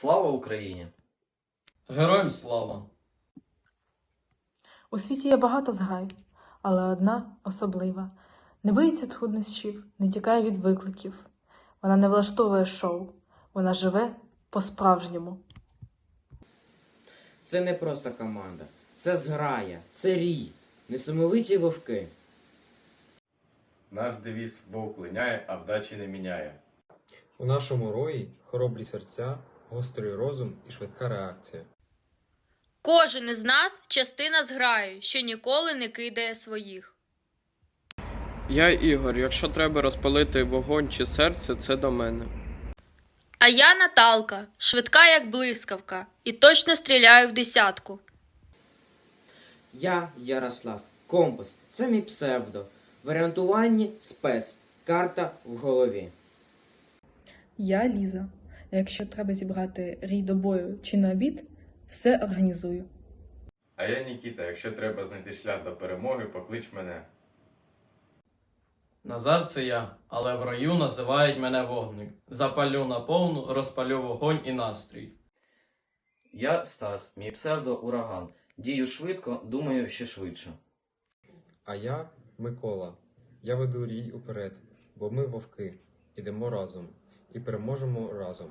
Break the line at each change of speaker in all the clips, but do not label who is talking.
Слава Україні!
Героям слава!
У світі є багато зграй, але одна особлива. Не боїться труднощів, не тікає від викликів. Вона не влаштовує шоу, вона живе по-справжньому.
Це не просто команда, це зграя, це рій, несамовиті вовки.
Наш девіз вовк линяє, а вдачі не міняє.
У нашому рої хоробрі серця, гострий розум і швидка реакція.
Кожен із нас частина зграї, що ніколи не кидає своїх.
Я Ігор, якщо треба розпалити вогонь чи серце, це до мене.
А я Наталка, швидка як блискавка, і точно стріляю в десятку.
Я Ярослав. Компас це мій псевдо. В орієнтуванні спец. Карта в голові.
Я Ліза. Якщо треба зібрати рій до бою чи на обід, все організую.
А я Нікіта, якщо треба знайти шлях до перемоги, поклич мене.
Назар це я, але в раю називають мене вогник. Запалю на повну, розпалю вогонь і настрій.
Я Стас, мій псевдо ураган. Дію швидко, думаю, ще швидше.
А я Микола. Я веду рій уперед, бо ми вовки. Ідемо разом і переможемо разом.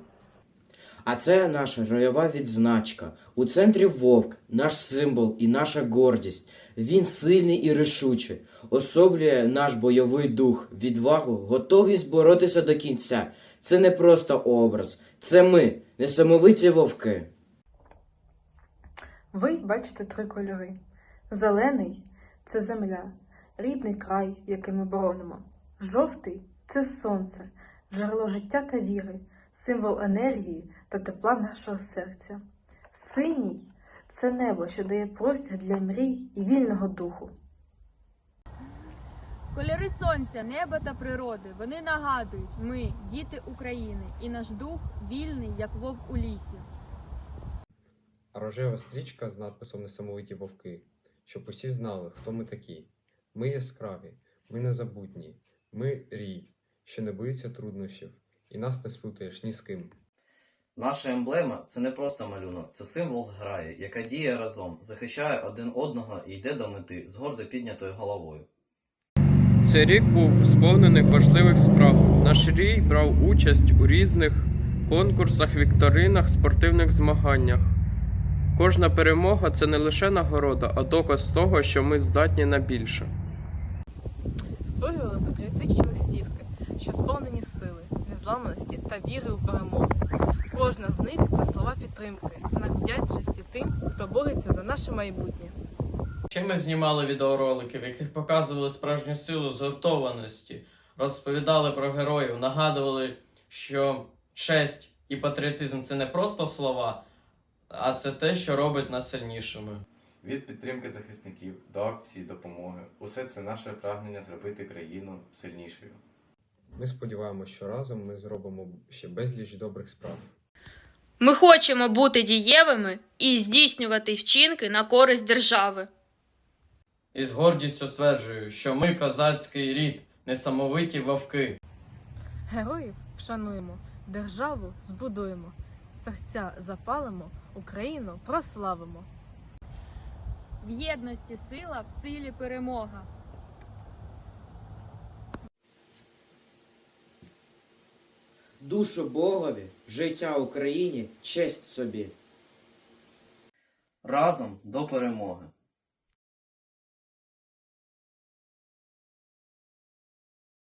А це наша ройова відзначка. У центрі вовк, наш символ і наша гордість. Він сильний і рішучий, особлює наш бойовий дух, відвагу, готовість боротися до кінця. Це не просто образ, це ми, несамовиті вовки.
Ви бачите три кольори. Зелений це земля, рідний край, який ми боронимо. Жовтий це сонце, джерело життя та віри, символ енергії та тепла нашого серця. Синій це небо, що дає простір для мрій і вільного духу.
Кольори сонця, неба та природи. Вони нагадують, ми діти України, і наш дух вільний, як вовк у лісі.
А рожева стрічка з надписом Несамовиті вовки, щоб усі знали, хто ми такі. Ми яскраві, ми незабутні, ми рій, що не боїться труднощів, і нас не сплутаєш ні з ким.
Наша емблема це не просто малюнок, це символ зграї, яка діє разом, захищає один одного і йде до мети з гордо піднятою головою.
Цей рік був сповнений важливих справ. Наш рій брав участь у різних конкурсах, вікторинах, спортивних змаганнях. Кожна перемога це не лише нагорода, а доказ того, що ми здатні на більше.
Створювали патріотичні листівки, що сповнені сили, незламності та віри у перемогу. Кожна з них це слова підтримки, знак вдячності тим, хто бореться за наше майбутнє.
Ще ми знімали відеоролики, в яких показували справжню силу згуртованості, розповідали про героїв, нагадували, що честь і патріотизм це не просто слова, а це те, що робить нас сильнішими.
Від підтримки захисників до акції допомоги. Усе це наше прагнення зробити країну сильнішою.
Ми сподіваємось, що разом ми зробимо ще безліч добрих справ.
Ми хочемо бути дієвими і здійснювати вчинки на користь держави.
І з гордістю стверджую, що ми козацький рід, несамовиті вовки.
Героїв вшануємо, державу збудуємо, серця запалимо, Україну прославимо.
В єдності сила, в силі перемога.
Душу Богові, життя Україні, честь собі.
Разом до перемоги.